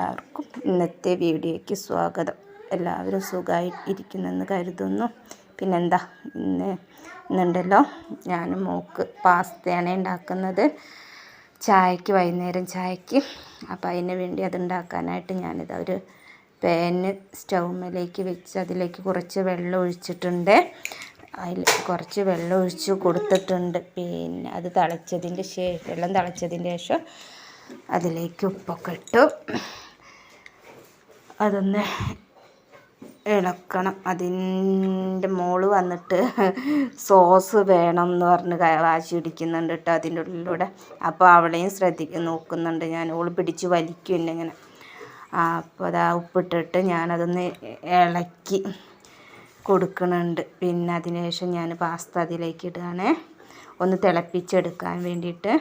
എല്ലാവർക്കും ഇന്നത്തെ വീഡിയോയ്ക്ക് സ്വാഗതം. എല്ലാവരും സുഖമായി ഇരിക്കുന്നെന്ന് കരുതുന്നു. പിന്നെന്താ ഇന്ന് ഇന്നുണ്ടല്ലോ ഞാൻ മോക്ക് പാസ്തയാണ് ഉണ്ടാക്കുന്നത്. ചായക്ക് വൈകുന്നേരം ചായക്ക്. അപ്പോൾ അതിന് വേണ്ടി അത് ഉണ്ടാക്കാനായിട്ട് ഞാനിത് ഒരു പാന് സ്റ്റൗമിലേക്ക് വെച്ച് അതിലേക്ക് കുറച്ച് വെള്ളം ഒഴിച്ചിട്ടുണ്ട്. അതിൽ കുറച്ച് വെള്ളം ഒഴിച്ച് കൊടുത്തിട്ടുണ്ട്. പിന്നെ അത് തിളച്ചതിന്റെ ശേഷം വെള്ളം തിളച്ചതിന്റെ ശേഷം അതിലേക്ക് ഉപ്പൊക്കെ ഇട്ടു. അതൊന്ന് ഇളക്കണം. അതിന്റെ മോൾ വന്നിട്ട് സോസ് വേണം എന്ന് പറഞ്ഞ് വാശി പിടിക്കുന്നുണ്ട് കേട്ടോ അതിന്റെ ഉള്ളിലൂടെ. അപ്പോൾ അവളെയും ശ്രദ്ധിക്ക നോക്കുന്നുണ്ട്. ഞാൻ ഓൾ പിടിച്ച് വലിക്കും എന്നെ ഇങ്ങനെ. അപ്പോൾ അതാ ഉപ്പിട്ടിട്ട് ഞാനതൊന്ന് ഇളക്കി കൊടുക്കുന്നുണ്ട്. പിന്നെ അതിനുശേഷം ഞാൻ പാസ്ത അതിലേക്ക് ഇടുകയാണേ. ഒന്ന് തിളപ്പിച്ചെടുക്കാൻ വേണ്ടിയിട്ട്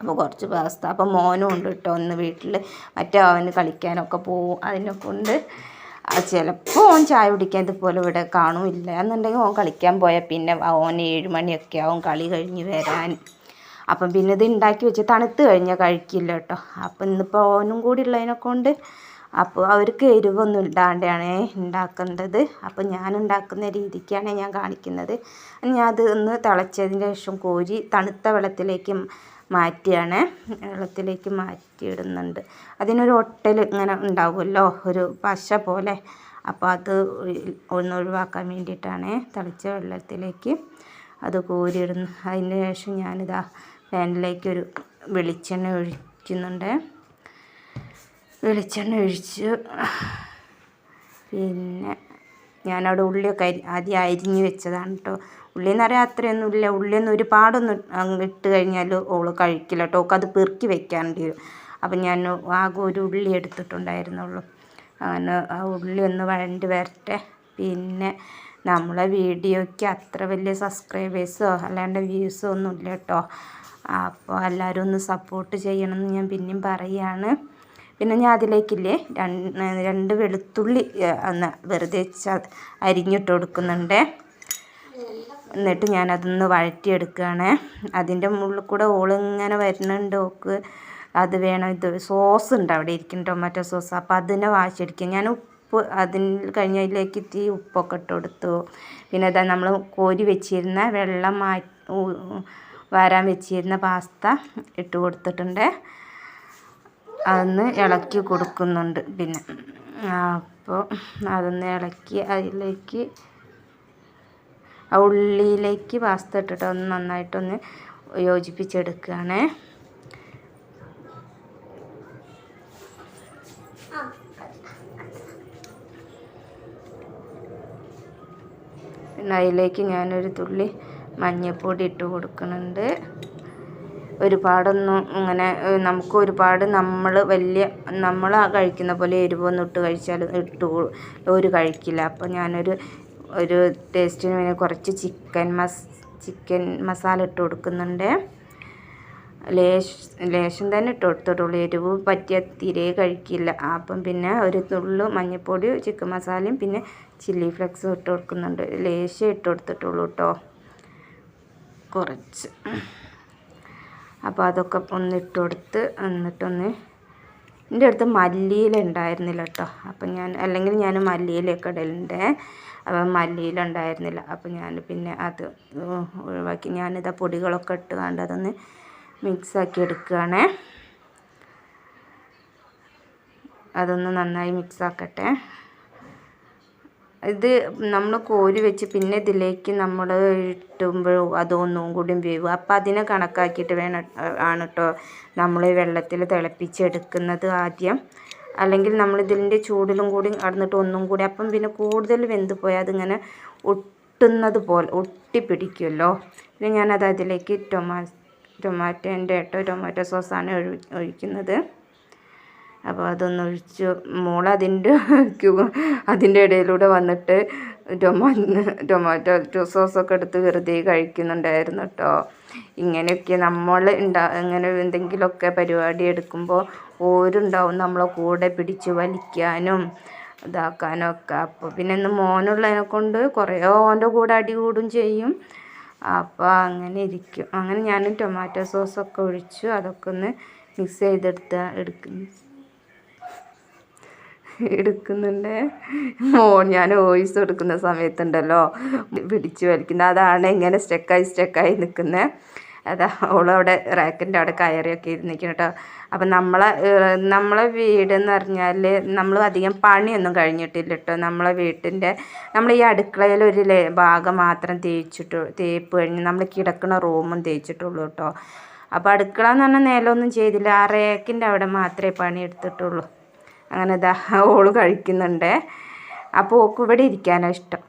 അപ്പോൾ കുറച്ച് പാസ്ത അപ്പോൾ മോനും ഉണ്ട് കേട്ടോ ഒന്ന് വീട്ടിൽ മറ്റേ അവന് കളിക്കാനൊക്കെ പോവും. അതിനെ കൊണ്ട് ചിലപ്പോൾ ഓൻ ചായ കുടിക്കാൻ ഇതുപോലെ ഇവിടെ കാണുമില്ല. എന്നുണ്ടെങ്കിൽ ഓൻ കളിക്കാൻ പോയാൽ പിന്നെ ഓൻ ഏഴ് മണിയൊക്കെ ആവും കളി കഴിഞ്ഞ് വരാൻ. അപ്പം പിന്നെ ഇത് ഉണ്ടാക്കി വെച്ച് തണുത്ത് കഴിഞ്ഞാൽ കഴിക്കില്ല കേട്ടോ അപ്പം ഇന്നിപ്പോൾ ഓനും കൂടി ഉള്ളതിനെ കൊണ്ട് അപ്പോൾ അവർക്ക് എരിവൊന്നും ഇടാണ്ടാണ് ഉണ്ടാക്കേണ്ടത് അപ്പോൾ ഞാൻ ഉണ്ടാക്കുന്ന രീതിക്കാണ് ഞാൻ കാണിക്കുന്നത്. ഞാൻ അത് ഒന്ന് തിളച്ചതിന് ശേഷം കോരി തണുത്ത വെള്ളത്തിലേക്ക് മാറ്റിയാണ്. വെള്ളത്തിലേക്ക് മാറ്റിയിടുന്നുണ്ട്. അതിനൊരു ഒട്ടൽ ഇങ്ങനെ ഉണ്ടാവുമല്ലോ? ഒരു പശ പോലെ. അപ്പോൾ അത് ഒന്ന് ഒഴിവാക്കാൻ വേണ്ടിയിട്ടാണ് തളിച്ച വെള്ളത്തിലേക്ക് അത് കോരിയിടുന്നു അതിന് ശേഷം ഞാനിതാ പാനിലേക്ക് ഒരു വെളിച്ചെണ്ണ ഒഴിക്കുന്നുണ്ട്. വെളിച്ചെണ്ണ ഒഴിച്ച് പിന്നെ ഞാനവിടെ ഉള്ളിയൊക്കെ അരി ആദ്യം അരിഞ്ഞ് വെച്ചതാണ് കേട്ടോ ഉള്ളി എന്ന് പറയാൻ അത്രയൊന്നുമില്ല. ഉള്ളിയൊന്നും ഒരുപാടൊന്നും ഇട്ട് കഴിഞ്ഞാൽ ഓൾ കഴിക്കില്ല കേട്ടോ അത് പെറുക്കി വെക്കാണ്ട് വരും അപ്പം ഞാൻ ആകെ ഒരു ഉള്ളി എടുത്തിട്ടുണ്ടായിരുന്നുള്ളൂ. അങ്ങനെ ആ ഉള്ളി ഒന്ന് വഴണ്ട് വരട്ടെ. പിന്നെ നമ്മളെ വീഡിയോയ്ക്ക് അത്ര വലിയ സബ്സ്ക്രൈബേഴ്സോ അല്ലാണ്ട് വ്യൂസോ ഒന്നും ഇല്ല കേട്ടോ അപ്പോൾ എല്ലാവരും ഒന്ന് സപ്പോർട്ട് ചെയ്യണമെന്ന് ഞാൻ പിന്നെയും പറയുകയാണ് പിന്നെ ഞാൻ അതിലേക്കില്ലേ രണ്ട് വെളുത്തുള്ളി ഒന്ന് വെറുതെ അരിഞ്ഞിട്ട് കൊടുക്കുന്നുണ്ട്. എന്നിട്ട് ഞാനതൊന്ന് വഴറ്റിയെടുക്കുകയാണ്. അതിന്റെ മുകളിൽ കൂടെ ഓളിങ്ങനെ വരുന്നുണ്ട് ഓക്ക്. അത് വേണം. ഇത് സോസ് ഉണ്ട് അവിടെ ഇരിക്കുന്ന ടൊമാറ്റോ സോസ്. അപ്പോൾ അതിനെ വാശിയടിക്കും. ഞാൻ ഉപ്പ് അതിന് കഴിഞ്ഞതിലേക്ക് ഇത്തിരി ഉപ്പൊക്കെ ഇട്ട് കൊടുത്തു. പിന്നെ അതാ നമ്മൾ കോരി വെച്ചിരുന്ന വെള്ളം മാറ്റി വരാൻ വെച്ചിരുന്ന പാസ്ത ഇട്ട് കൊടുത്തിട്ടുണ്ട്. അതൊന്ന് ഇളക്കി കൊടുക്കുന്നുണ്ട് പിന്നെ. അപ്പോൾ അതൊന്ന് ഇളക്കി അതിലേക്ക് ഉള്ളിയിലേക്ക് പാസ്ത ഇട്ടിട്ട് ഒന്ന് നന്നായിട്ടൊന്ന് യോജിപ്പിച്ചെടുക്കുകയാണ്. പിന്നെ അതിലേക്ക് ഞാനൊരു തുള്ളി മഞ്ഞൾപ്പൊടി ഇട്ട് കൊടുക്കുന്നുണ്ട്. ഒരുപാടൊന്നും ഇങ്ങനെ നമുക്ക് ഒരുപാട് നമ്മൾ വലിയ നമ്മൾ കഴിക്കുന്ന പോലെ എരിവൊന്നും ഇട്ട് കഴിച്ചാൽ ഇട്ട് ഒരു കഴിക്കില്ല. അപ്പോൾ ഞാനൊരു ഒരു ടേസ്റ്റിന് വേണ്ടി കുറച്ച് ചിക്കൻ മസ് ചിക്കൻ മസാല ഇട്ട് കൊടുക്കുന്നുണ്ട്. ലേശ് ലേശം തന്നെ ഇട്ട് കൊടുത്തിട്ടുള്ളൂ. എരിവ് പറ്റിയ തീരെ കഴിക്കില്ല. അപ്പം പിന്നെ ഒരു തുള്ളു മഞ്ഞൾപ്പൊടി ചിക്കൻ മസാലയും പിന്നെ ചില്ലി ഫ്ലെക്സും ഇട്ട് കൊടുക്കുന്നുണ്ട്. ലേശം ഇട്ട് കൊടുത്തിട്ടുള്ളൂ കേട്ടോ കുറച്ച്. അപ്പോൾ അതൊക്കെ ഒന്ന് ഇട്ട് കൊടുത്ത് എന്നിട്ടൊന്ന് എന്റെ അടുത്ത് മല്ലിയില ഉണ്ടായിരുന്നില്ല കേട്ടോ അപ്പം ഞാൻ അല്ലെങ്കിൽ ഞാൻ മല്ലിയിലൊക്കെ ഇടലുണ്ട് അപ്പം മല്ലിയില ഉണ്ടായിരുന്നില്ല. അപ്പം ഞാൻ പിന്നെ അത് ഒഴിവാക്കി. ഞാനിതാ പൊടികളൊക്കെ ഇട്ട് കണ്ട് അതൊന്ന് മിക്സാക്കി എടുക്കുകയാണേ അതൊന്ന് നന്നായി മിക്സാക്കട്ടെ ഇത് നമ്മൾ കോരി വെച്ച് പിന്നെ ഇതിലേക്ക് നമ്മൾ ഇട്ടുമ്പോൾ അതൊന്നും കൂടി വേവും. അപ്പം അതിനെ കണക്കാക്കിയിട്ട് വേണം ആണ് കേട്ടോ നമ്മൾ വെള്ളത്തിൽ തിളപ്പിച്ചെടുക്കുന്നത് ആദ്യം. അല്ലെങ്കിൽ നമ്മൾ ഇതിന്റെ ചൂടിലും കൂടി കടന്നിട്ട് ഒന്നും കൂടി അപ്പം പിന്നെ കൂടുതൽ വെന്ത് പോയാൽ അതിങ്ങനെ ഒട്ടുന്നത് പോലെ ഒട്ടിപ്പിടിക്കുമല്ലോ പിന്നെ ഞാനത് അതിലേക്ക് ടൊമാ ടൊമാറ്റോന്റെ കേട്ടോ ടൊമാറ്റോ സോസാണ് ഒഴിക്കുന്നത്. അപ്പോൾ അതൊന്ന് ഒഴിച്ച് മോൾ അതിന്റെ അതിന്റെ ഇടയിലൂടെ വന്നിട്ട് ടൊമാ ടൊമാറ്റോ സോസൊക്കെ എടുത്ത് വെറുതെ കഴിക്കുന്നുണ്ടായിരുന്നു കേട്ടോ. ഇങ്ങനെയൊക്കെ നമ്മൾ ഉണ്ടാ ഇങ്ങനെ എന്തെങ്കിലുമൊക്കെ പരിപാടി എടുക്കുമ്പോൾ ഓരുണ്ടാവും നമ്മളെ കൂടെ പിടിച്ച് വലിക്കാനും ഇതാക്കാനും ഒക്കെ. അപ്പോൾ പിന്നെ ഇന്ന് മോനുള്ളതിനെ കൊണ്ട് കുറേ ഓന്റെ കൂടെ അടി കൂടും ചെയ്യും. അപ്പോൾ അങ്ങനെ ഇരിക്കും. അങ്ങനെ ഞാൻ ടൊമാറ്റോ സോസൊക്കെ ഒഴിച്ചു. അതൊക്കെ ഒന്ന് മിക്സ് ചെയ്തെടുത്ത എടുക്കുന്നു. എടുക്കുന്നുണ്ട്. മോൻ ഞാൻ വോയിസ് കൊടുക്കുന്ന സമയത്തുണ്ടല്ലോ. പിടിച്ചു വലിക്കുന്നത് അതാണ് ഇങ്ങനെ സ്റ്റെക്കായി സ്റ്റെക്കായി നിൽക്കുന്നത് അതാ അവളവിടെ റാക്കിന്റെ അവിടെ കയറിയൊക്കെ ഇരുന്നിരിക്കണം കേട്ടോ അപ്പം നമ്മളെ നമ്മളെ വീട് എന്ന് പറഞ്ഞാൽ നമ്മൾ അധികം പണിയൊന്നും കഴിഞ്ഞിട്ടില്ല കേട്ടോ നമ്മളെ വീട്ടിന്റെ നമ്മൾ ഈ അടുക്കളയിൽ ഒരു ഭാഗം മാത്രം തേച്ചിട്ട് തേപ്പ് കഴിഞ്ഞ് നമ്മൾ കിടക്കുന്ന റൂമും തേച്ചിട്ടുള്ളൂ കേട്ടോ അപ്പോൾ അടുക്കള എന്ന് പറഞ്ഞാൽ നിലമൊന്നും ചെയ്തില്ല. ആ റേക്കിന്റെ അവിടെ മാത്രമേ പണി എടുത്തിട്ടുള്ളൂ അങ്ങനെ ദാ ഓൾ കഴിക്കുന്നുണ്ട്. അപ്പോൾ ഓക്ക് ഇവിടെ ഇരിക്കാനാണ് ഇഷ്ടം.